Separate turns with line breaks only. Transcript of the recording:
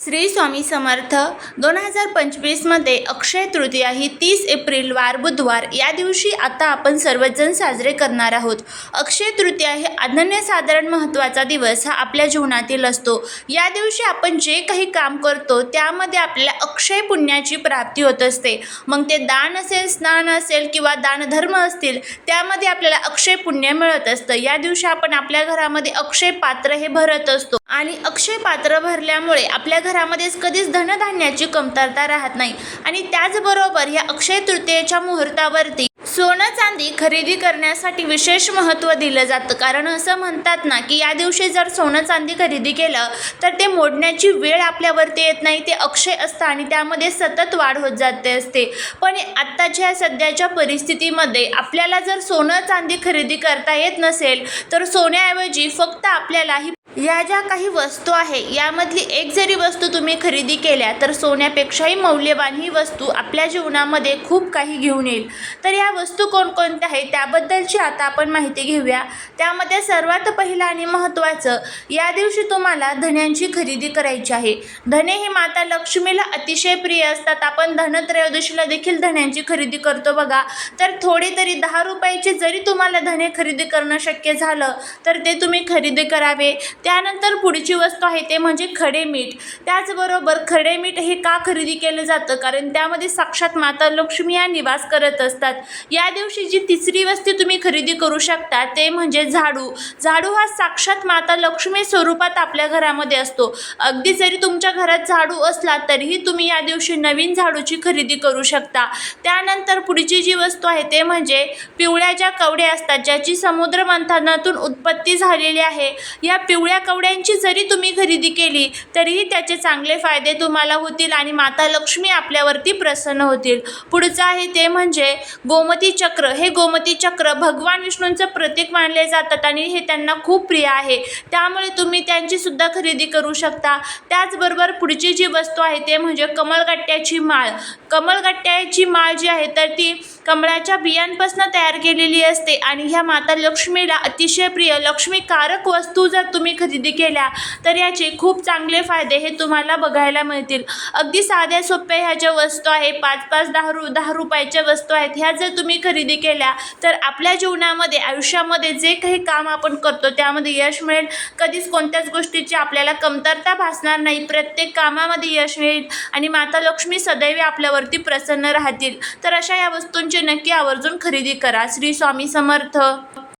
श्री स्वामी समर्थ दोन हजार पंचवीसमध्ये अक्षय तृतीया ही तीस एप्रिल वार बुधवार. या दिवशी आता आपण सर्वजण साजरे करणार आहोत. अक्षय तृतीया हे अनन्यसाधारण महत्त्वाचा दिवस हा आपल्या जीवनातील असतो. या दिवशी आपण जे काही काम करतो त्यामध्ये आपल्याला अक्षय पुण्याची प्राप्ती होत असते. मग ते दान असेल स्नान असेल किंवा दानधर्म असतील त्यामध्ये आपल्याला अक्षय पुण्य मिळत असतं. या दिवशी आपण आपल्या घरामध्ये अक्षय पात्र हे भरत असतो. आणि अक्षय पात्र भरल्यामुळे आपल्या घरामध्येच कधीच धनधान्याची कमतरता राहत नाही. आणि त्याचबरोबर या अक्षय तृतीयेच्या मुहूर्तावरती सोनं चांदी खरेदी करण्यासाठी विशेष महत्त्व दिलं जातं. कारण असं म्हणतात ना की या दिवशी जर सोनं चांदी खरेदी केलं तर ते मोडण्याची वेळ आपल्यावरती येत नाही ते अक्षय असतं आणि त्यामध्ये सतत वाढ होत जाते असते. पण आत्ताच्या सध्याच्या परिस्थितीमध्ये आपल्याला जर सोनं चांदी खरेदी करता येत नसेल तर सोन्याऐवजी फक्त आपल्याला ही या ज्या काही वस्तू आहे यामधली एक जरी वस्तू तुम्ही खरेदी केल्या तर सोन्यापेक्षाही मौल्यवान ही वस्तू आपल्या जीवनामध्ये खूप काही घेऊन येईल. तर या वस्तू कोणकोणत्या आहेत त्याबद्दलची आता आपण माहिती घेऊया. त्यामध्ये सर्वात पहिलं आणि महत्त्वाचं या दिवशी तुम्हाला धन्यांची खरेदी करायची आहे. धने हे माता लक्ष्मीला अतिशय प्रिय असतात. आपण धनत्रयोदशीला देखील धन्यांची खरेदी करतो बघा. तर थोडे तरी दहा रुपयाचे जरी तुम्हाला धने खरेदी करणं शक्य झालं तर ते तुम्ही खरेदी करावे. त्यानंतर पुढची वस्तू आहे ते म्हणजे खडे मीठ. त्याचबरोबर खडे मीठ हे का खरेदी केलं जातं? कारण त्यामध्ये साक्षात माता लक्ष्मी या निवास करत असतात. या दिवशी जी तिसरी वस्तू तुम्ही खरेदी करू शकता ते म्हणजे झाडू. झाडू हा साक्षात माता लक्ष्मी स्वरूपात आपल्या घरामध्ये असतो. अगदी जरी तुमच्या घरात झाडू असला तरीही तुम्ही या दिवशी नवीन झाडूची खरेदी करू शकता. त्यानंतर पुढची जी वस्तू आहे ते म्हणजे पिवळ्या ज्या कवड्या असतात ज्याची समुद्र मंथनातून उत्पत्ती झालेली आहे या पिवळ्या पिवळ्या कवड्यांची जरी तुम्ही खरेदी केली तरीही त्याचे चांगले फायदे तुम्हाला होतील आणि माता लक्ष्मी आपल्यावरती प्रसन्न होतील. पुढचं आहे ते म्हणजे गोमती चक्र. हे गोमती चक्र भगवान विष्णूंचं प्रतीक मानले जातात आणि हे त्यांना खूप प्रिय आहे. त्यामुळे तुम्ही त्यांची सुद्धा खरेदी करू शकता. त्याचबरोबर पुढची जी वस्तू आहे ते म्हणजे कमळगट्ट्याची माळ. कमळगट्ट्याची माळ जी आहे तर ती कमळाच्या बियांपासून तयार केलेली असते आणि ह्या माता लक्ष्मीला अतिशय प्रिय लक्ष्मीकारक वस्तू जर तुम्ही खरेदी केल्या तर याचे खूप चांगले फायदे हे तुम्हाला बघायला मिळतील. अगदी साध्या सोप्या ह्या ज्या वस्तू आहे पाच पाच दहा रु दहा रुपयाच्या वस्तू आहेत ह्या जर तुम्ही खरेदी केल्या तर आपल्या जीवनामध्ये आयुष्यामध्ये जे काही काम आपण करतो त्यामध्ये यश मिळेल. कधीच कोणत्याच गोष्टीची आपल्याला कमतरता भासणार नाही. प्रत्येक कामामध्ये यश मिळेल आणि माता लक्ष्मी सदैव आपल्यावरती प्रसन्न राहतील. तर अशा या वस्तूंचे नक्की आवर्जून खरेदी करा. श्री स्वामी समर्थ.